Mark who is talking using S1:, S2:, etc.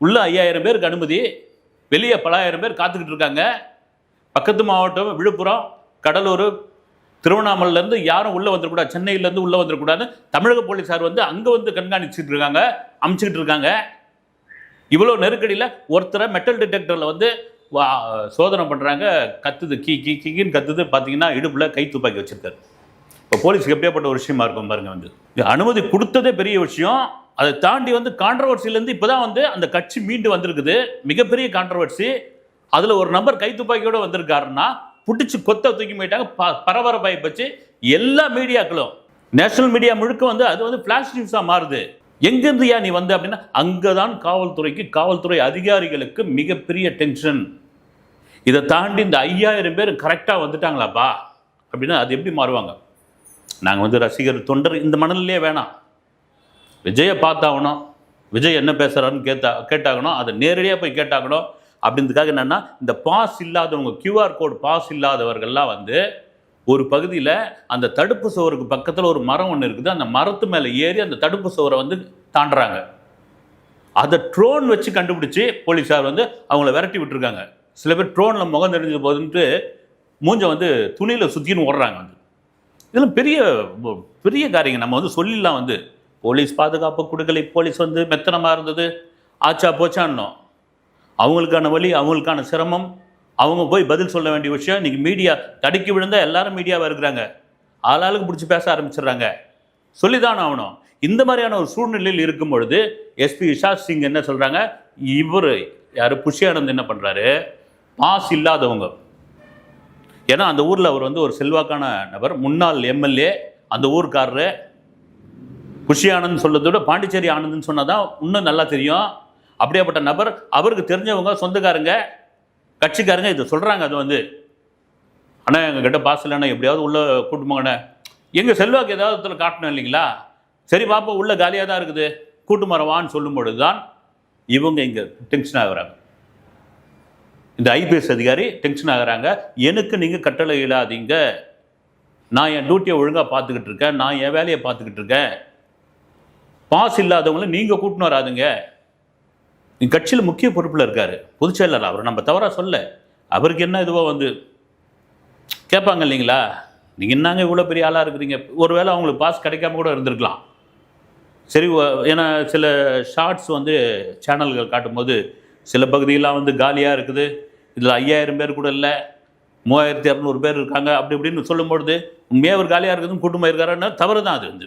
S1: உள்ள ஐயாயிரம் பேருக்கு அனுமதி வெளியே பலாயிரம் பேர் காத்துக்கிட்டு இருக்காங்க. பக்கத்து மாவட்டம் விழுப்புரம் கடலூர் திருவண்ணாமலையிலேருந்து யாரும் உள்ளே வந்துடக்கூடாது சென்னையிலேருந்து உள்ளே வந்துடக்கூடாது தமிழக போலீஸார் வந்து அங்கே வந்து கண்காணிச்சுட்டு இருக்காங்க அமைச்சுக்கிட்டு இருக்காங்க. இவ்வளோ நெருக்கடியில் ஒருத்தரை மெட்டல் டிடெக்டரில் வந்து வா- சோதனை பண்ணுறாங்க கத்துது கீ கீ கீன்னு கத்துது பார்த்தீங்கன்னா இடுப்பில் கை துப்பாக்கி வச்சுருக்காரு. இப்போ போலீஸுக்கு எப்படியாப்பட்ட ஒரு விஷயமா இருக்கும் பாருங்கள் வந்து. அனுமதி கொடுத்ததே பெரிய விஷயம். அதை தாண்டி வந்து கான்ட்ரவர்சிலேருந்து இப்போ தான் வந்து அந்த கட்சி மீண்டு வந்திருக்குது. மிகப்பெரிய கான்ட்ரவர்சி அதில் ஒரு நம்பர் கைத்துப்பாக்கியோடு வந்திருக்காருன்னா பிடிச்சி கொத்த தூக்கி போயிட்டாங்க. ப பரபரப்பாகி போச்சு எல்லா மீடியாக்களும். நேஷனல் மீடியா முழுக்க வந்து அது வந்து ஃப்ளாஷ் நியூஸாக மாறுது. எங்கேருந்து ஏன் நீ வந்த அப்படின்னா அங்கே தான் காவல்துறைக்கு காவல்துறை அதிகாரிகளுக்கு மிகப்பெரிய டென்ஷன் இதை தாண்டி இந்த ஐயாயிரம் பேர் கரெக்டாக வந்துட்டாங்களாப்பா? அப்படின்னா அது எப்படி மாறுவாங்க? நாங்கள் வந்து ரசிகர் தொண்டர் இந்த மணல்லையே வேணாம். விஜயை பார்த்தாகணும். விஜய் என்ன பேசுகிறாருன்னு கேட்டா கேட்டாகணும். அதை நேரடியாக போய் கேட்டாகணும். அப்படின்றதுக்காக என்னென்னா இந்த பாஸ் இல்லாதவங்க கியூஆர் கோட் பாஸ் இல்லாதவர்கள்லாம் வந்து ஒரு பகுதியில் அந்த தடுப்பு சுவருக்கு பக்கத்தில் ஒரு மரம் ஒன்று இருக்குது. அந்த மரத்து மேலே ஏறி அந்த தடுப்பு சுவரை வந்து தாண்டுறாங்க. அதை ட்ரோன் வச்சு கண்டுபிடிச்சி போலீஸார் வந்து அவங்கள விரட்டி விட்டுருக்காங்க. சில பேர் ட்ரோனில் முகம் தெரிஞ்ச போதுன்ட்டு மூஞ்ச வந்து துணியில் சுற்றின்னு ஓடுறாங்க வந்து. இதெல்லாம் பெரிய பெரிய காரியங்க. நம்ம வந்து சொல்லிடலாம் வந்து. போலீஸ் பாதுகாப்பு கொடுக்கலை போலீஸ் வந்து மெத்தனமாக இருந்தது. ஆச்சா போச்சான்னோம் அவங்களுக்கான வழி அவங்களுக்கான சிரமம். அவங்க போய் பதில் சொல்ல வேண்டிய விஷயம் இன்றைக்கி மீடியா தடுக்கி விழுந்தால் எல்லாரும் மீடியாவாக இருக்கிறாங்க. ஆளாளுக்கு பிடிச்சி பேச ஆரம்பிச்சிடுறாங்க. சொல்லிதான் ஆகணும். இந்த மாதிரியான ஒரு சூழ்நிலையில் இருக்கும் பொழுது எஸ்பி இஷாத் சிங் என்ன சொல்கிறாங்க இவர் யார்? புஷியானந்த் என்ன பண்ணுறாரு பாஸ் இல்லாதவங்க. ஏன்னா அந்த ஊரில் அவர் வந்து ஒரு செல்வாக்கான நபர் முன்னாள் எம்எல்ஏ அந்த ஊர்க்காரரு. குஷி ஆனந்த் சொல்றதை விட பாண்டிச்சேரி ஆனந்த்னு சொன்னதான் இன்னும் நல்லா தெரியும். அப்படியாப்பட்ட நபர் அவருக்கு தெரிஞ்சவங்க சொந்தக்காரங்க கட்சிக்காரங்க இதை சொல்கிறாங்க அது வந்து. ஆனால் எங்கள் கிட்ட பாஸ் இல்லைண்ணா எப்படியாவது உள்ளே கூட்டுமாங்கண்ணே எங்கள் செல்வாக்கு ஏதாவது இடத்துல காட்டணும் இல்லைங்களா? சரி பாப்பா உள்ளே காலியாக தான் இருக்குது. கூட்டு மரவான்னு சொல்லும் பொழுது தான் இவங்க இங்கே டென்ஷன் ஆகுறாங்க. இந்த ஐபிஎஸ் அதிகாரி டென்ஷன் ஆகுறாங்க. எனக்கு நீங்கள் கட்டளை இல்லாதீங்க நான் என் டியூட்டியை ஒழுங்காக பார்த்துக்கிட்டு இருக்கேன். நான் என் வேலையை பார்த்துக்கிட்டு இருக்கேன். பாஸ் இல்லாதவங்கள நீங்கள் கூட்டின்னு வராதுங்க. என் கட்சியில் முக்கிய பொறுப்பில் இருக்கார். பொதுச் செயலர் அவர். நம்ம தவறாக சொல்ல. அவருக்கு என்ன இதுவோ வந்து கேட்பாங்க இல்லைங்களா? நீங்கள் என்னங்க இவ்வளோ பெரிய ஆளாக இருக்கிறீங்க? ஒருவேளை அவங்களுக்கு பாஸ் கிடைக்காம கூட இருந்திருக்கலாம். சரி ஏன்னா சில ஷார்ட்ஸ் வந்து சேனல்கள் காட்டும்போது சில பகுதியெல்லாம் வந்து காலியாக இருக்குது. இதில் ஐயாயிரம் பேர் கூட இல்லை. மூவாயிரத்தி இரநூறு பேர் இருக்காங்க. அப்படி இப்படின்னு சொல்லும்பொழுது உண்மையாக ஒரு காலியாக இருக்குதுன்னு கூட்டமாக இருக்காருன்னா தவறு தான் அது வந்து.